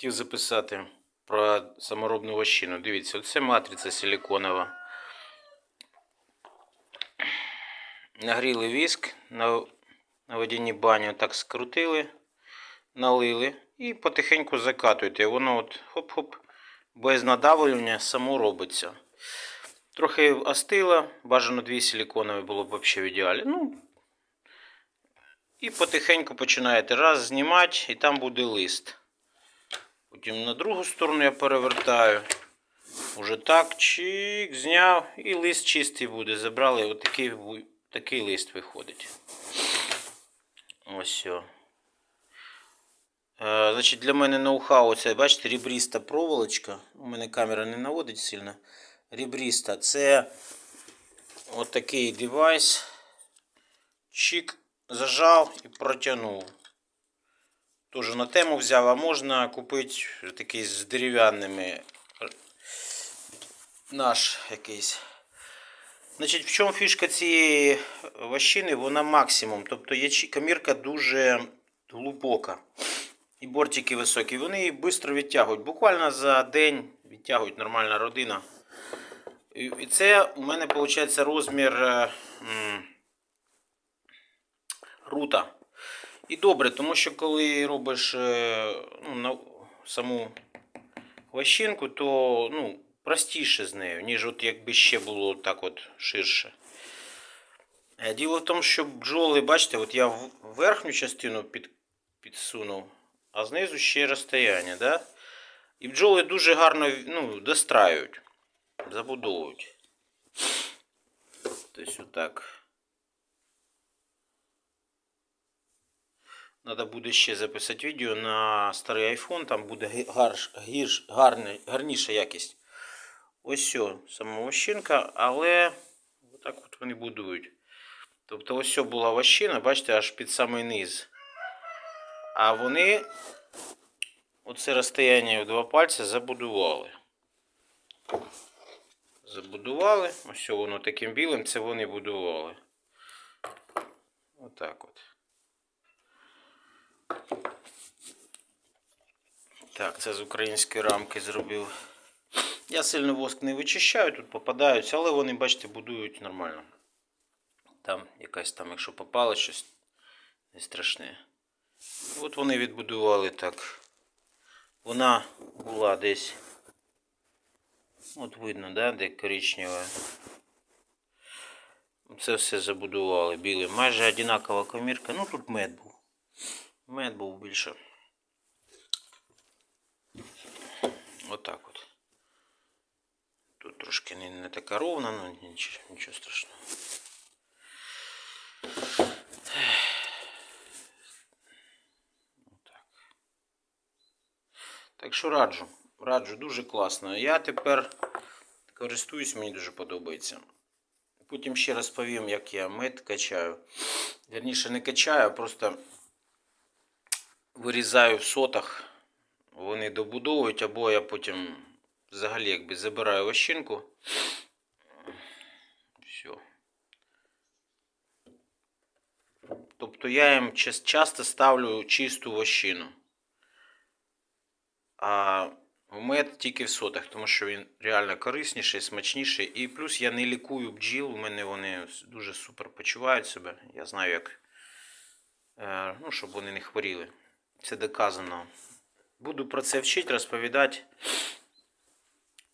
хотів записати про саморобну вощину. Дивіться, оце матриця силиконова. Нагріли віск, на, на водяні бані так скрутили, налили і потихеньку закатуєте. Воно от хоп-хоп, без надавлювання само робиться. Трохи остило, бажано дві силиконові було б взагалі в ідеалі. Ну, і потихеньку починаєте раз знімати, і там буде лист. Потім на другу сторону я перевертаю. Уже так, чик, зняв, і лист чистий буде. Забрали, отакий такий лист виходить. Ось. Е, значить, для мене ноу-хау це, бачите, ребриста проволочка. У мене камера не наводить сильно. Ребриста це отакий девайс. Чик, зажав і протягнув. Тоже на тему взяв, а можна купити такий з дерев'яними наш якийсь. Значить, в чому фішка цієї вощини? Вона максимум. Тобто камірка дуже глибока. І бортики високі. Вони її швидко відтягують. Буквально за день відтягують нормальна родина. І це у мене виходить розмір е, рута. І добре, тому що коли робиш е, ну, на, саму вощинку, то ну, простіше з нею, ніж от якби ще було так от ширше. Е, Діло в тому, що бджоли, бачите, от я верхню частину під, підсунув, а знизу ще розстояння. Да? І бджоли дуже гарно ну, достраюють, забудовують. Тобто отак. Надо буде ще записати відео на старий iPhone, там буде гарш, гірш, гарний, гарніша якість. Ось все, сама вощинка, але отак от вони будують. Тобто ось все була вощина, бачите, аж під самий низ. А вони оце розстояння в два пальці забудували. Забудували. Ось воно таким білим, це вони будували. Отак от. Так, це з української рамки зробив. Я сильно воск не вичищаю, тут попадаються, але вони, бачите, будують нормально. Там якась там, якщо попало щось не страшне. От вони відбудували так. Вона була десь. От видно, да, де коричнева. Це все забудували біле. Майже одинакова комірка. Ну тут мед був. Мед був більше. Отак от. Тут трошки не, не така ровна, але нічого, нічого страшного. Отак. Так що раджу. Раджу, дуже класно. Я тепер користуюсь, мені дуже подобається. Потім ще розповім, як я мед качаю. Вірніше не качаю, а просто вирізаю в сотах. Вони добудовують, або я потім взагалі якби забираю вощинку. Все. Тобто я їм часто ставлю чисту вощину. А в мед тільки в сотах, тому що він реально корисніший, смачніший. І плюс я не лікую бджіл, у мене вони дуже супер почувають себе. Я знаю, як. е, Ну, щоб вони не хворіли. Це доказано. Буду про це вчити, розповідати.